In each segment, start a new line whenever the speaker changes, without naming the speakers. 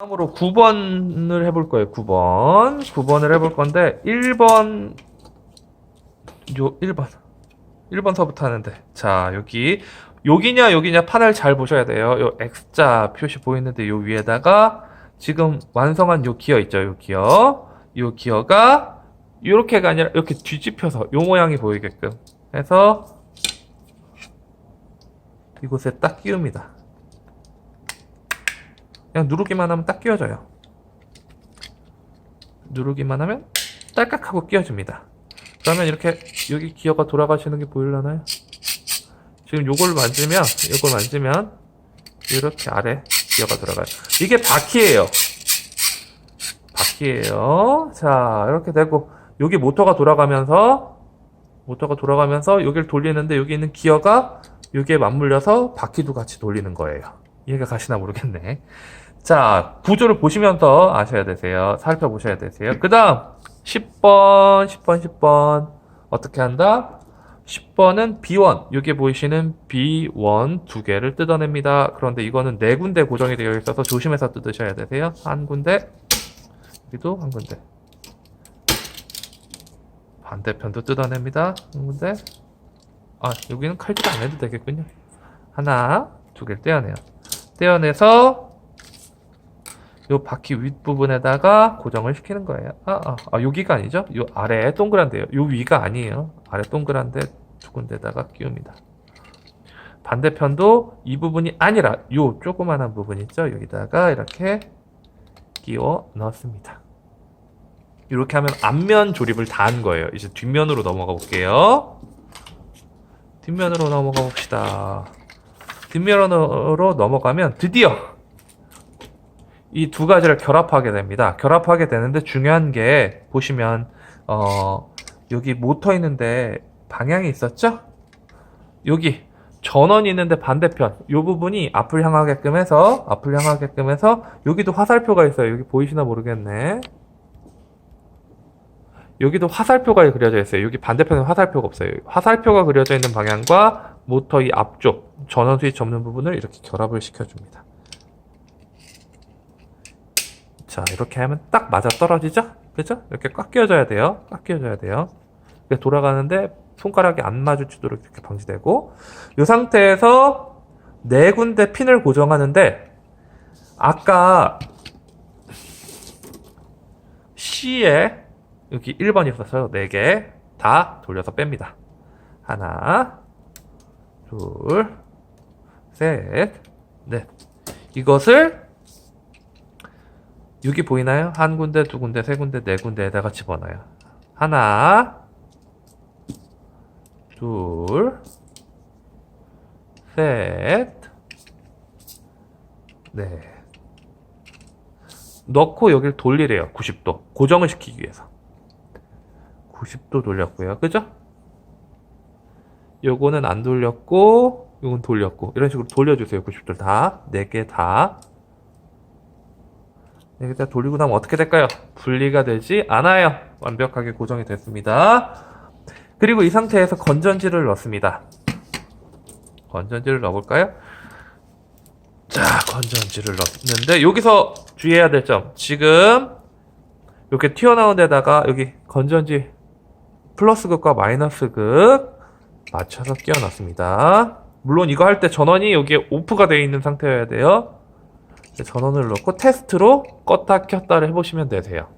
다음으로 9번을 해볼 거예요. 9번. 9번을 해볼 건데 1번 요 1번 1번서부터 하는데 자 여기 여기냐 여기냐 판을 잘 보셔야 돼요. 요 X자 표시 보이는데 요 위에다가 지금 완성한 요 기어 있죠. 요 기어 요 기어가 이렇게가 아니라 이렇게 뒤집혀서 요 모양이 보이게끔 해서 이곳에 딱 끼웁니다. 그냥 누르기만 하면 딱 끼워져요. 누르기만 하면 딸깍 하고 끼워집니다. 그러면 이렇게 여기 기어가 돌아가시는 게 보이려나요? 지금 요걸 만지면 요걸 만지면 이렇게 아래 기어가 돌아가요. 이게 바퀴예요. 바퀴예요. 자 이렇게 되고 여기 모터가 돌아가면서 모터가 돌아가면서 여기를 돌리는데 여기 있는 기어가 여기에 맞물려서 바퀴도 같이 돌리는 거예요. 이해가 가시나 모르겠네. 자, 구조를 보시면서 아셔야 되세요. 살펴보셔야 되세요. 그 다음, 10번, 10번, 10번. 어떻게 한다? 10번은 B1. 여기 보이시는 B1 두 개를 뜯어냅니다. 그런데 이거는 네 군데 고정이 되어 있어서 조심해서 뜯으셔야 되세요. 한 군데, 여기도 한 군데. 반대편도 뜯어냅니다. 한 군데. 아, 여기는 칼질 안 해도 되겠군요. 하나, 두 개를 떼어내요. 떼어내서 요 바퀴 윗부분에다가 고정을 시키는 거예요. 아, 아, 아 여기가 아니죠? 요 아래 동그란데요. 요 위가 아니에요. 아래 동그란데 두 군데다가 끼웁니다. 반대편도 이 부분이 아니라 요 조그만한 부분 있죠? 여기다가 이렇게 끼워 넣습니다. 이렇게 하면 앞면 조립을 다 한 거예요. 이제 뒷면으로 넘어가 볼게요. 뒷면으로 넘어가 봅시다. 뒷면으로 넘어가면 드디어 이 두 가지를 결합하게 됩니다. 결합하게 되는데 중요한 게 보시면 어 여기 모터 있는데 방향이 있었죠? 여기 전원이 있는데 반대편 이 부분이 앞을 향하게끔 해서 앞을 향하게끔 해서 여기도 화살표가 있어요. 여기 보이시나 모르겠네. 여기도 화살표가 그려져 있어요. 여기 반대편에 화살표가 없어요. 화살표가 그려져 있는 방향과 모터 이 앞쪽 전원 스위치 없는 부분을 이렇게 결합을 시켜줍니다. 자, 이렇게 하면 딱 맞아 떨어지죠? 그죠? 이렇게 꽉 끼워줘야 돼요. 꽉 끼워줘야 돼요. 돌아가는데 손가락이 안 마주치도록 이렇게 방지되고 이 상태에서 네 군데 핀을 고정하는데 아까 C에 여기 1번이 있어서 4개 다 돌려서 뺍니다. 하나, 둘, 셋, 넷. 이것을 여기 보이나요? 한 군데, 두 군데, 세 군데, 네 군데에다가 집어넣어요. 하나, 둘, 셋, 넷. 넣고 여기를 돌리래요. 90도. 고정을 시키기 위해서. 90도 돌렸고요. 그죠? 요거는 안 돌렸고, 요건 돌렸고. 이런 식으로 돌려주세요. 90도를 다. 4개 다. 4개 다 돌리고 나면 어떻게 될까요? 분리가 되지 않아요. 완벽하게 고정이 됐습니다. 그리고 이 상태에서 건전지를 넣습니다. 건전지를 넣어볼까요? 자, 건전지를 넣는데, 여기서 주의해야 될 점. 지금, 이렇게 튀어나온 데다가, 여기 건전지 플러스 극과 마이너스 극 맞춰서 끼워놨습니다. 물론 이거 할 때 전원이 여기에 오프가 되어 있는 상태여야 돼요. 전원을 넣고 테스트로 껐다 켰다를 해보시면 되세요.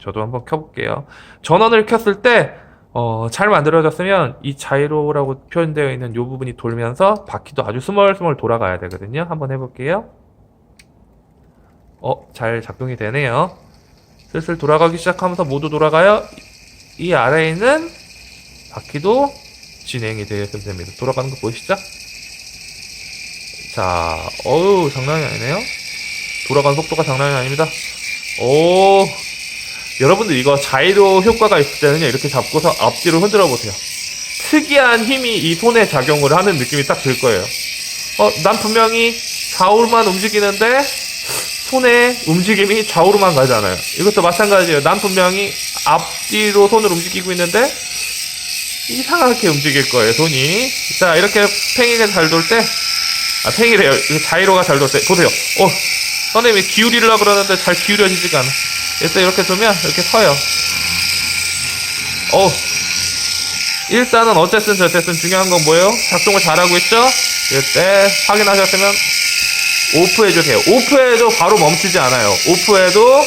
저도 한번 켜볼게요. 전원을 켰을 때, 어, 잘 만들어졌으면 이 자이로라고 표현되어 있는 이 부분이 돌면서 바퀴도 아주 스멀스멀 돌아가야 되거든요. 한번 해볼게요. 어, 잘 작동이 되네요. 슬슬 돌아가기 시작하면서 모두 돌아가요. 이 아래에 있는 바퀴도 진행이 되었으면 됩니다. 돌아가는 거 보이시죠? 자, 어우, 장난이 아니네요. 돌아가는 속도가 장난이 아닙니다. 오, 여러분들 이거 자이로 효과가 있을 때는요, 이렇게 잡고서 앞뒤로 흔들어 보세요. 특이한 힘이 이 손에 작용을 하는 느낌이 딱 들 거예요. 어, 난 분명히 좌우로만 움직이는데, 손의 움직임이 좌우로만 가잖아요. 이것도 마찬가지예요. 난 분명히 앞뒤로 손을 움직이고 있는데 이상하게 움직일 거예요, 손이. 자, 이렇게 팽이가 잘 돌 때, 아. 이거 자이로가 잘 돌 때, 보세요. 어, 선생님이 기울이려고 그러는데 잘 기울여지지가 않아. 일단 이렇게 두면 이렇게 서요. 어 일단은 어쨌든 저쨌든 중요한 건 뭐예요? 작동을 잘하고 있죠? 이때 확인하셨으면 오프해주세요. 오프해도 바로 멈추지 않아요. 오프해도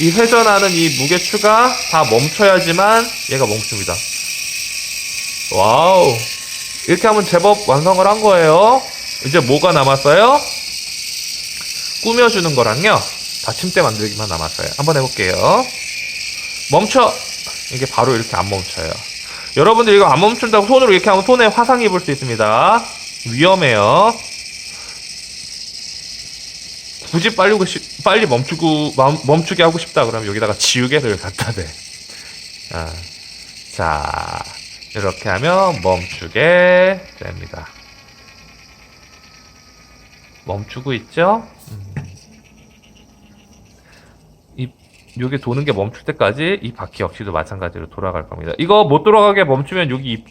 이 회전하는 이 무게추가 다 멈춰야지만 얘가 멈춥니다. 와우. 이렇게 하면 제법 완성을 한 거예요. 이제 뭐가 남았어요? 꾸며주는 거랑요. 받침대 만들기만 남았어요. 한번 해볼게요. 멈춰! 이게 바로 이렇게 안 멈춰요. 여러분들 이거 안 멈춘다고 손으로 이렇게 하면 손에 화상 입을 수 있습니다. 위험해요. 굳이 빨리, 시- 빨리 멈추고, 멈- 멈추게 하고 싶다 그러면 여기다가 지우개를 갖다 대. 아, 자, 이렇게 하면 멈추게 됩니다. 멈추고 있죠? 음. 이, 요게 도는 게 멈출 때까지 이 바퀴 역시도 마찬가지로 돌아갈 겁니다. 이거 못 돌아가게 멈추면 여기 이-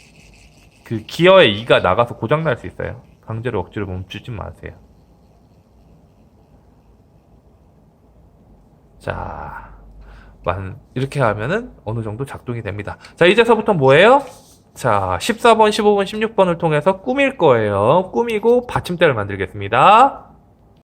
그 기어의 이가 나가서 고장 날 수 있어요. 강제로 억지로 멈추지 마세요. 자, 완, 이렇게 하면은 어느 정도 작동이 됩니다. 자, 이제서부터 뭐예요? 자, 14번, 15번, 16번을 통해서 꾸밀 거예요. 꾸미고 받침대를 만들겠습니다.